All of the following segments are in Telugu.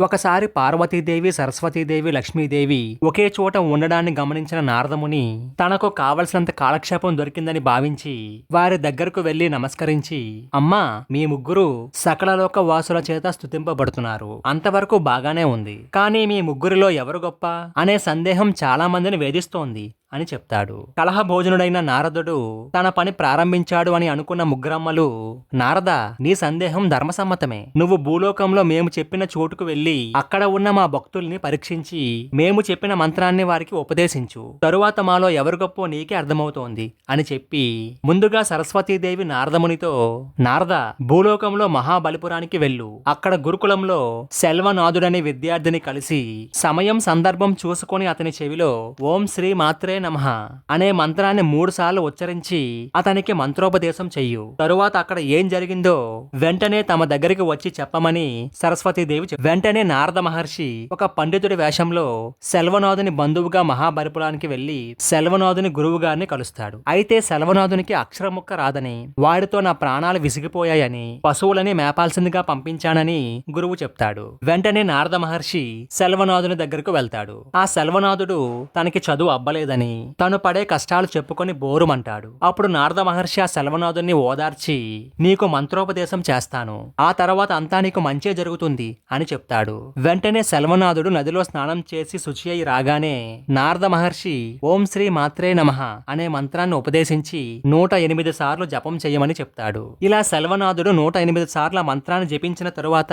ఒకసారి పార్వతీదేవి సరస్వతీదేవి లక్ష్మీదేవి ఒకే చోట ఉండడాన్ని గమనించిన నారదముని తనకు కావలసినంత కాలక్షేపం దొరికిందని భావించి వారి దగ్గరకు వెళ్ళి నమస్కరించి అమ్మా మీ ముగ్గురు సకలలోక వాసుల చేత స్తుతింపబడుతున్నారు. అంతవరకు బాగానే ఉంది. కానీ మీ ముగ్గురిలో ఎవరు గొప్ప? అనే సందేహం చాలా మందిని వేధిస్తోంది. అని చెప్తాడు. కలహ భోజనుడైన నారదుడు తన పని ప్రారంభించాడు అని అనుకున్న ముగ్గురమ్మలు నారద నీ సందేహం ధర్మసమ్మతమే. నువ్వు భూలోకంలో మేము చెప్పిన చోటుకు వెళ్ళి అక్కడ ఉన్న మా భక్తుల్ని పరీక్షించి మేము చెప్పిన మంత్రాన్ని వారికి ఉపదేశించు. తరువాత మాలో ఎవరు గొప్పో నీకే అర్థమవుతోంది అని చెప్పి ముందుగా సరస్వతీదేవి నారదమునితో నారద భూలోకంలో మహాబలిపురానికి వెళ్ళు. అక్కడ గురుకులంలో సెల్వనాథుడనే విద్యార్థిని కలిసి సమయం సందర్భం చూసుకొని అతని చెవిలో ఓం శ్రీ మాత్రే నమః అనే మంత్రాన్ని మూడు సార్లు ఉచ్చరించి అతనికి మంత్రోపదేశం చెయ్యు. తరువాత అక్కడ ఏం జరిగిందో వెంటనే తమ దగ్గరికి వచ్చి చెప్పమని సరస్వతీదేవి వెంటనే నారద మహర్షి ఒక పండితుడి వేషంలో సెల్వనాథుని బంధువుగా మహాబలిపురానికి వెళ్ళి సెల్వనాథుని గురువు గారిని కలుస్తాడు. అయితే సెల్వనాథునికి అక్షరముక్క రాదని వాడితో నా ప్రాణాలు విసిగిపోయాయని పశువులని మేపాల్సిందిగా పంపించానని గురువు చెప్తాడు. వెంటనే నారద మహర్షి సెల్వనాథుని దగ్గరకు వెళ్తాడు. ఆ సెల్వనాథుడు తనకి చదువు అబ్బలేదని తను పడే కష్టాలు చెప్పుకొని బోరుమంటాడు. అప్పుడు నారద మహర్షి ఆ సెల్వనాథుని ఓదార్చి నీకు మంత్రోపదేశం చేస్తాను. ఆ తర్వాత అంతా నీకు మంచే జరుగుతుంది అని చెప్తాడు. వెంటనే సెల్వనాథుడు నదిలో స్నానం చేసి శుచి అయి రాగానే నారద మహర్షి ఓం శ్రీ మాత్రే నమః అనే మంత్రాన్ని ఉపదేశించి నూట ఎనిమిది సార్లు జపం చేయమని చెప్తాడు. ఇలా సెల్వనాథుడు నూట ఎనిమిది సార్ల మంత్రాన్ని జపించిన తరువాత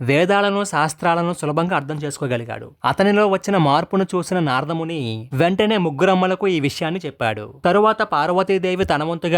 వేదాలను శాస్త్రాలను సులభంగా అర్థం చేసుకోగలిగాడు. అతనిలో వచ్చిన మార్పును చూసిన నారదముని వెంటనే ముగ్గురు ముగ్గురమ్మలకు ఈ విషయాన్ని చెప్పాడు. తరువాత పార్వతీదేవి తన వంతుగా